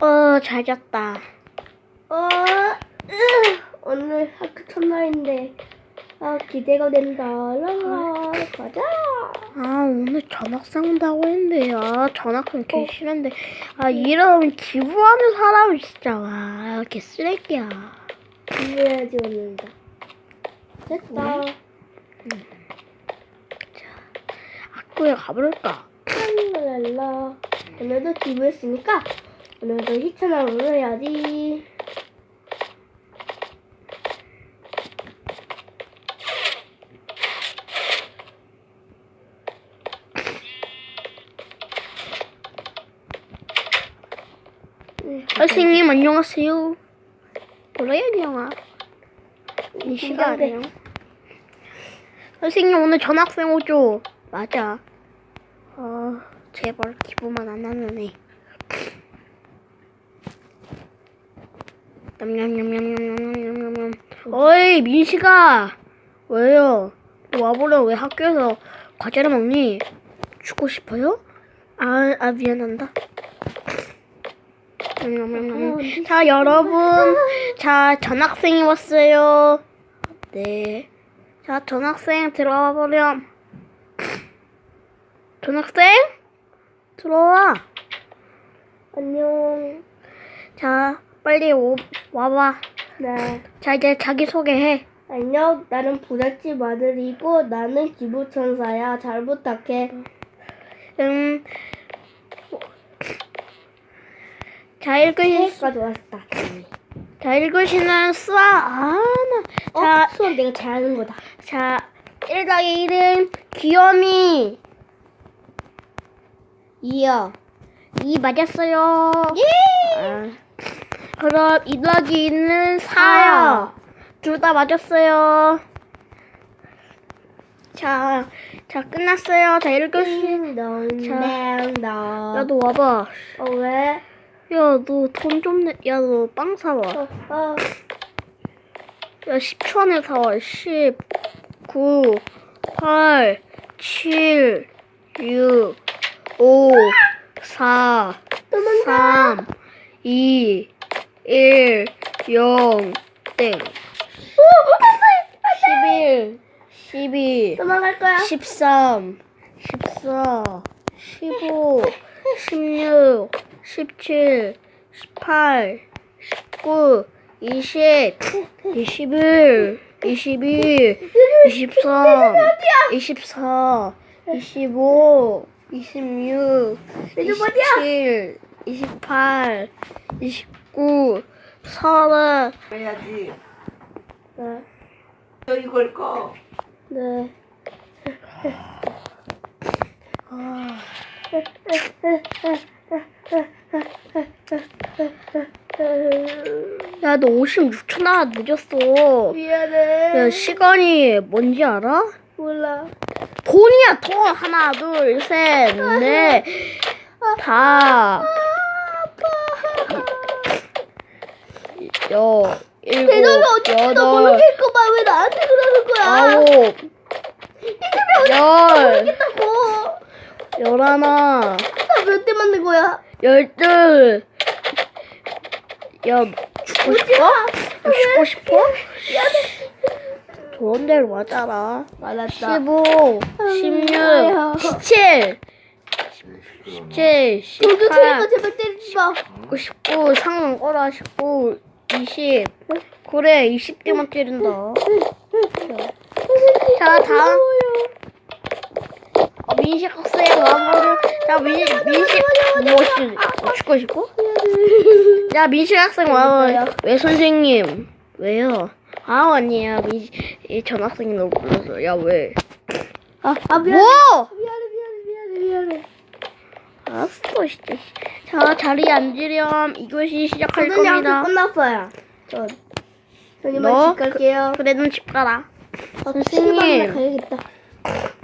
어, 잘 잤다. 어, 으, 오늘 학교 첫날인데 아 기대가 된다. 라라 가자. 아, 오늘 전학생 온다고 했는데, 아, 전학생 개 싫은데, 아, 이러면 기부하는 사람이 진짜, 와, 개 쓰레기야. 기대야지 오늘도. 됐다. 학교에 가버릴까? 랄랄라. 오늘도 기부했으니까 오늘도 희찬하고 해야지. 응, 선생님, 안녕하세요. 그래, 안녕하. 이. 시간에요. 선생님, 오늘 전학생 오죠? 맞아. 어, 제발 기부만 안 하면 해. 어이, 민식아! 왜요? 너 와보려 왜 학교에서 과자를 먹니? 죽고 싶어요? 아, 아, 미안한다. 자, 여러분. 자, 전학생이 왔어요. 네. 자, 전학생 들어와 버렴. 전학생? 들어와. 안녕. 자, 빨리 오, 와봐. 네. 자, 이제 자기소개해. 안녕. 나는 부잣집 아들이고 나는 기부천사야. 잘 부탁해. 음. 자, 읽으시, 수가 좋았다. 자, 읽으시는 수아, 아, 나. 어, 자, 수업 내가 잘하는 거다. 자, 1 더하기 1은 귀요미. 이어. 2 맞았어요. 예! 아, 그럼 2 더하기 2는 4요. 둘 다 맞았어요. 자, 자, 끝났어요. 자, 읽으시. 딩동댕동. 야, 너 와봐. 어, 왜? 야, 너 돈 좀 내. 야, 너 빵 사와. 어, 어. 야, 10초 안에 사와. 10, 9, 8, 7, 6, 5, 4, 3, 2, 1, 0, 땡. 11, 12, 도망갈 거야. 13, 14, 15, 16, 17, 18, 19, 20, 21, 22, 23, 24, 25, 26, 내좀 어디야? 27, 28, 29, 30, 해야지. 네. 너 이걸 꺼. 네. 야, 너 56초 나 늦었어. 미안해. 야, 시간이 뭔지 알아? 몰라. 돈이야, 돈. 하나, 둘, 셋, 넷, 다. 여, 일곱, 대답이 어떻게 너 여덟, 모르겠구만 왜 나한테 그러는 거야? 아홉, 열, 모르겠다고. 열하나, 나몇 대 맞는 거야? 열둘. 야, 죽고 싶어? 야, 죽고 싶어? 좋은 데로 맞아라. 맞았다. 15, 16, 17, 17, 저도 테니까 18, 제발 때리지 마. 19, 상은 꺼라, 19, 20. 그래, 20개만 때린다. 자, 다음. 어, 민식 학생 와보려. 자, 민, 민식, 무엇이, 어, 죽고 싶어? 야, 민식 학생 와봐. 왜 선생님? 왜요? 아, 아니야. 민, 이 전학생이 너무 불러서. 야, 왜? 아, 아 미안해. 뭐? 미안해 미안해 미안해 미안해. 알았어, 진짜. 자, 자리에 앉으렴. 이것이 시작할 저는 겁니다. 끝났어요. 전. 전 이만 너? 집 갈게요. 그래, 눈집 가라. 아, 선생님. 가야겠다.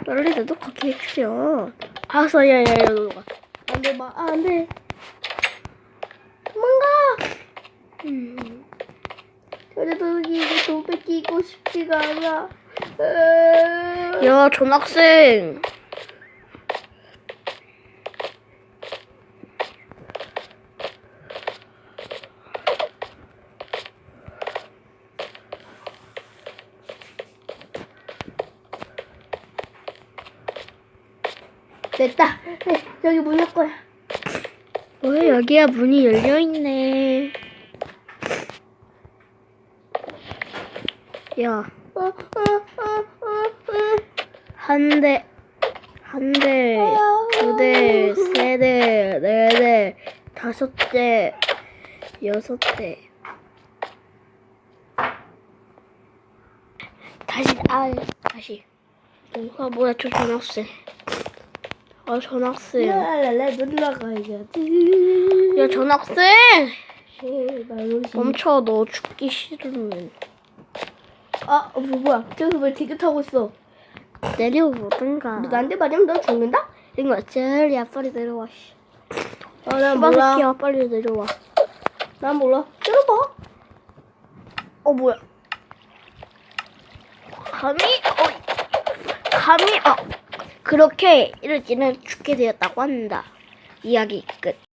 빨리 너도 가게 해주세요. 알았어, 야, 야, 야, 너 가. 안 돼, 마. 아, 안 돼. 도망가. 음. 그래도 이거 돈 뺏기고 싶지가 않아. 으... 야, 전학생. 됐다. 네, 저기 문 열 거야. 왜 여기야 문이 열려 있네. 야, 어, 어, 어, 어, 어. 한 대, 한 대, 두 대, 세 대, 네 대, 다섯 대, 여섯 대. 다시, 아, 다시. 아, 뭐야, 저 전학생. 아, 전학생. 랄랄라 눌러가야지. 야, 전학생! 멈춰, 너 죽기 싫으면. 아, 어, 뭐, 뭐야? 저기서 왜 티켓 타고 있어? 내려오든가. 너 나한테 맞으면 너 죽는다? 이거 제리야, 빨리 내려와, 씨. 아, 난 씨발 몰라. 새끼야, 빨리 내려와. 난 몰라. 들어봐. 어, 뭐야. 감히, 어, 감히, 어. 그렇게 이르지는 죽게 되었다고 한다. 이야기 끝.